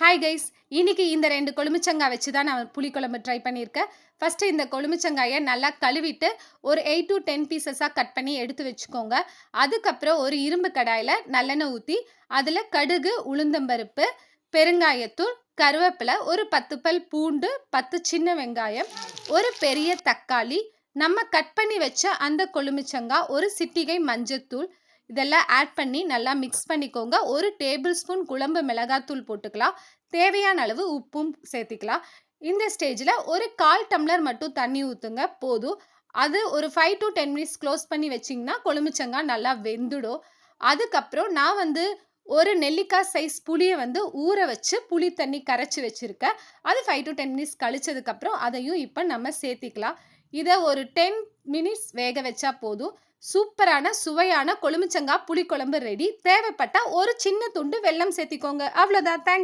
Hi guys இன்னைக்கு இந்த ரெண்டு கொழுமிச்சங்காய் வச்சு தான் நான் புளிக்குழம்பு ட்ரை பண்ணியிருக்கேன். ஃபஸ்ட்டு இந்த கொழுமிச்சங்காயை நல்லா கழுவிட்டு ஒரு எயிட் டு டென் பீசஸாக கட் பண்ணி எடுத்து வச்சுக்கோங்க. அதுக்கப்புறம் ஒரு இரும்பு கடாயில் நல்லெண்ணெய் ஊற்றி அதில் கடுகு உளுந்தம்பருப்பு பெருங்காயத்தூள் கருவேப்பிலை ஒரு பத்து பல் பூண்டு பத்து சின்ன வெங்காயம் ஒரு பெரிய தக்காளி. நம்ம கட் பண்ணி வச்ச அந்த கொழுமிச்சங்காய் ஒரு சிட்டிகை மஞ்சத்தூள் இதெல்லாம் ஆட் பண்ணி நல்லா மிக்ஸ் பண்ணிக்கோங்க. ஒரு டேபிள் ஸ்பூன் குழம்பு மிளகாத்தூள் போட்டுக்கலாம். தேவையான அளவு உப்பும் சேர்த்திக்கலாம். இந்த ஸ்டேஜில் ஒரு கால் டம்ளர் மட்டும் தண்ணி ஊற்றுங்க போதும். அது ஒரு five to ten minutes close பண்ணி வச்சிங்கன்னா கொழுமிச்சங்காய் நல்லா வெந்துடும். அதுக்கப்புறம் நான் வந்து ஒரு நெல்லிக்காய் சைஸ் புளியை வந்து ஊற வச்சு புளி தண்ணி கரைச்சி வச்சுருக்கேன். அது ஃபைவ் டு டென் மினிட்ஸ் கழிச்சதுக்கப்புறம் அதையும் இப்போ நம்ம சேர்த்திக்கலாம். இதை ஒரு டென் மினிட்ஸ் வேக வச்சா போதும். சூப்பரான சுவையான கொழுமிச்சங்காய் புளிக்குழம்பு ரெடி தேவைப்பட்டால் ஒரு சின்ன துண்டு வெல்லம் சேர்த்திக்கோங்க. அவ்வளோதான் தேங்க்